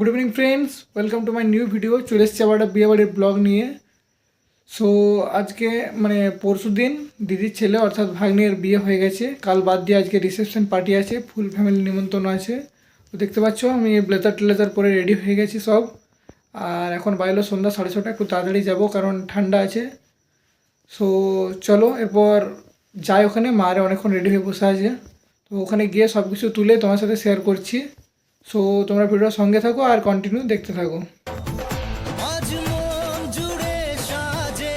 Good evening friends welcome to my new video চলে এসেছি আবার একটা বিয়েবাড়ির ব্লগ নিয়ে। সো আজকে মানে পরশু দিন দিদির ছেলে অর্থাৎ ভাগ্নের বিয়ে হয়ে গেছে। কাল বাদ দিয়ে আজকে রিসেপশন পার্টি আছে। ফুল ফ্যামিলি নিমন্ত্রণ আছে। তো দেখতে পাচ্ছ, আমি ব্লেজার টেলেজার পরে রেডি হয়ে গেছি সব। আর এখন বাইলো সন্ধ্যা সাড়ে ছটা। একটু তাড়াতাড়ি যাব কারণ ঠান্ডা আছে। সো চলো, এরপর যাই ওখানে। মারে অনেকক্ষণ রেডি হয়ে বসে আছে। তো ওখানে গিয়ে সব কিছু তুলে তোমার সাথে শেয়ার করছি। সো তোমরা ভিডিওর সঙ্গে থাকো আর কন্টিনিউ দেখতে থাকো। আজ মন জুড়ে সাজে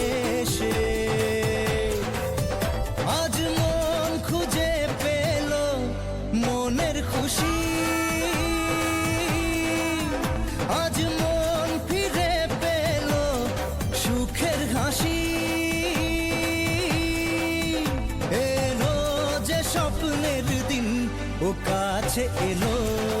ও কাছে এলো।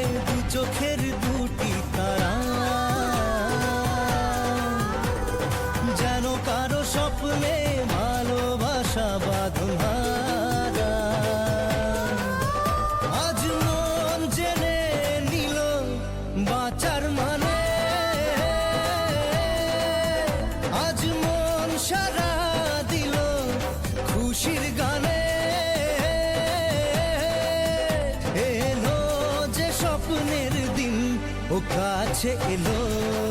কাছে এলো।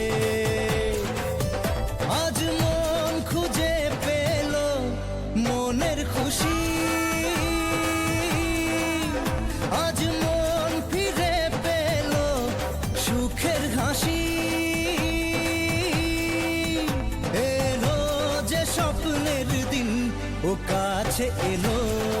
কাছে এলো।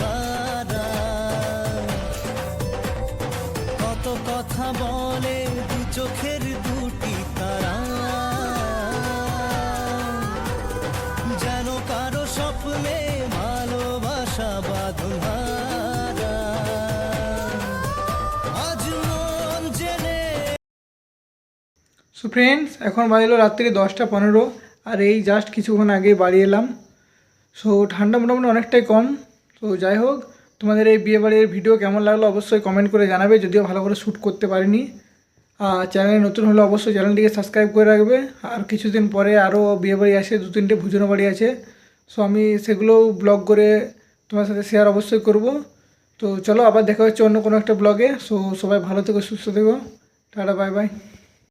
সো ফ্রেন্ডস এখন বাজলো রাত্রি দশটা পনেরো, আর এই জাস্ট কিছুক্ষণ আগে বাড়ি এলাম। সো ঠান্ডা মোটামুটি অনেকটাই কম। তো যাই হোক, তোমাদের এই বিয়ে বাড়ির ভিডিও কেমন লাগল অবশ্যই কমেন্ট করে জানাবে, যদিও ভালো করে শ্যুট করতে পারিনি। আর চ্যানেলে নতুন হলে অবশ্যই চ্যানেলটিকে সাবস্ক্রাইব করে রাখবে। আর কিছুদিন পরে আরও বিয়ে বাড়ি আছে দু তিনটে ভুজনো বাড়ি আছে। সো আমি সেগুলোও ব্লগ করে তোমার সাথে শেয়ার অবশ্যই করব। তো চলো আবার দেখা হচ্ছে অন্য কোনো একটা ব্লগে সো সবাই ভালো থেকো, সুস্থ থেকো। Tata bye bye